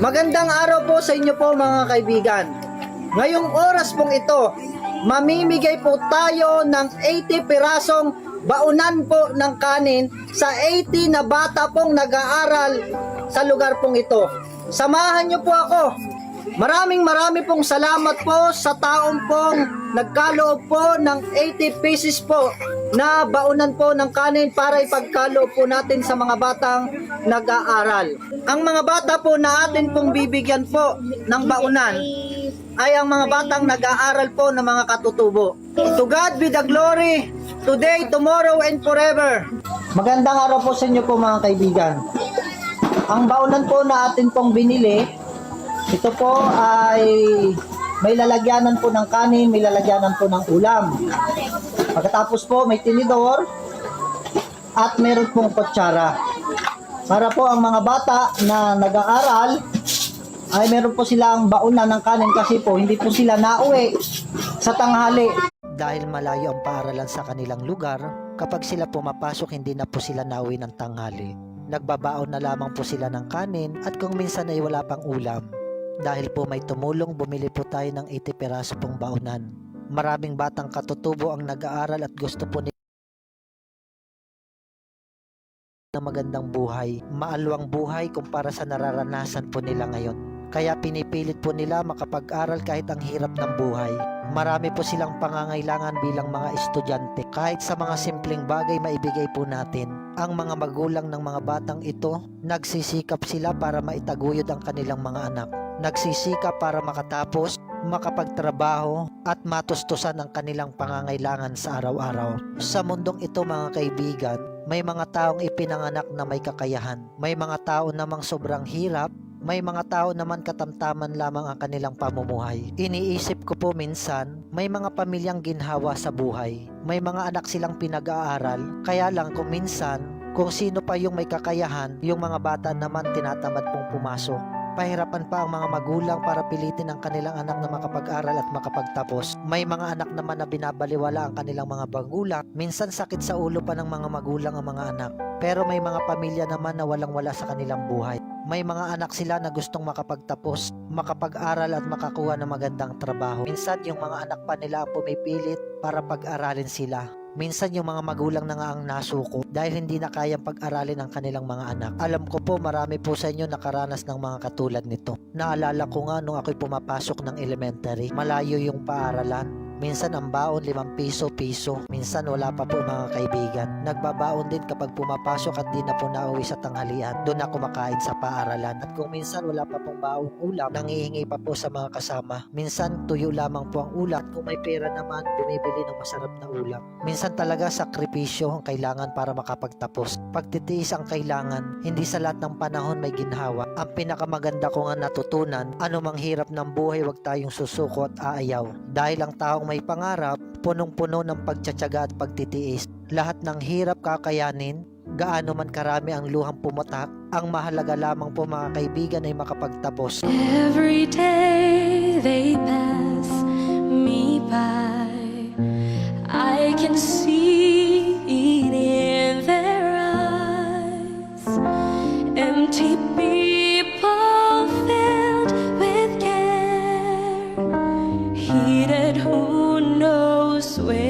Magandang araw po sa inyo po mga kaibigan. Ngayong oras pong ito, mamimigay po tayo ng 80 pirasong baunan po ng kanin sa 80 na bata pong nag-aaral sa lugar pong ito. Samahan niyo po ako. Maraming marami pong salamat po sa taong pong nagkaloob po ng 80 pieces po na baunan po ng kanin para ipagkaloob po natin sa mga batang nag-aaral. Ang mga bata po na atin pong bibigyan po ng baunan ay ang mga batang nag-aaral po ng mga katutubo. To God be the glory, today, tomorrow, and forever. Magandang araw po sa inyo po mga kaibigan. Ang baunan po na atin pong binili, ito po ay may lalagyanan po ng kanin, may lalagyanan po ng ulam. Pagkatapos po may tinidor at meron pong kutsara. Para po ang mga bata na nag-aaral ay meron po silang baunan ng kanin kasi po hindi po sila nauwi sa tanghali. Dahil malayo ang paaralan sa kanilang lugar, kapag sila pumapasok hindi na po sila nauwi ng tanghali. Nagbabaon na lamang po sila ng kanin at kung minsan ay wala pang ulam. Dahil po may tumulong, bumili po tayo ng 80 peraso pong baunan. Maraming batang katutubo ang nag-aaral at gusto po nila ng magandang buhay, maalwang buhay kumpara sa nararanasan po nila ngayon. Kaya pinipilit po nila makapag-aral kahit ang hirap ng buhay. Marami po silang pangangailangan bilang mga estudyante. Kahit sa mga simpleng bagay maibigay po natin. Ang mga magulang ng mga batang ito, nagsisikap sila para maitaguyod ang kanilang mga anak. Nagsisikap para makatapos, makapagtrabaho at matustusan ang kanilang pangangailangan sa araw-araw. Sa mundong ito mga kaibigan, may mga taong ipinanganak na may kakayahan. May mga tao namang sobrang hirap may mga tao naman katamtaman lamang ang kanilang pamumuhay. Iniisip ko po minsan, may mga pamilyang ginhawa sa buhay. May mga anak silang pinag-aaral, kaya lang kung minsan, kung sino pa yung may kakayahan, yung mga bata naman tinatamad pong pumasok. Pahirapan pa ang mga magulang para pilitin ang kanilang anak na makapag-aral at makapagtapos. May mga anak naman na binabaliwala ang kanilang mga magulang. Minsan sakit sa ulo pa ng mga magulang ang mga anak. Pero may mga pamilya naman na walang-wala sa kanilang buhay. May mga anak sila na gustong makapagtapos, makapag-aral at makakuha ng magandang trabaho. Minsan yung mga anak pa nila ang pumipilit para pag-aralin sila. Minsan yung mga magulang na nga ang nasuko dahil hindi na kayang pag-aralin ang kanilang mga anak. Alam ko po marami po sa inyo nakaranas ng mga katulad nito. Naalala ko nga nung ako'y pumapasok ng elementary, malayo yung paaralan. Minsan ang baon 5 piso piso. Minsan wala pa po mga kaibigan. Nagbabaon din kapag pumapasok at di na po nauwi sa tanghalian. Doon ako makain sa paaralan. At kung minsan wala pa pong baong ulam, nangihingi pa po sa mga kasama. Minsan tuyo lamang po ang ulam. At kung may pera naman, bumibili ng masarap na ulam. Minsan talaga sakripisyo ang kailangan para makapagtapos. Pagtitiis ang kailangan, hindi sa lahat ng panahon may ginhawa. Ang pinakamaganda ko nga natutunan, anumang hirap ng buhay wag tayong susuko at aayaw. Dahil ang taong may pangarap, punong-puno ng pagtsatsaga at pagtitiis. Lahat ng hirap kakayanin, gaano man karami ang luhang pumutak, ang mahalaga lamang po mga kaibigan ay makapagtapos. Every day they pass me by, I can see it in their eyes. Empty people filled with care, heated who way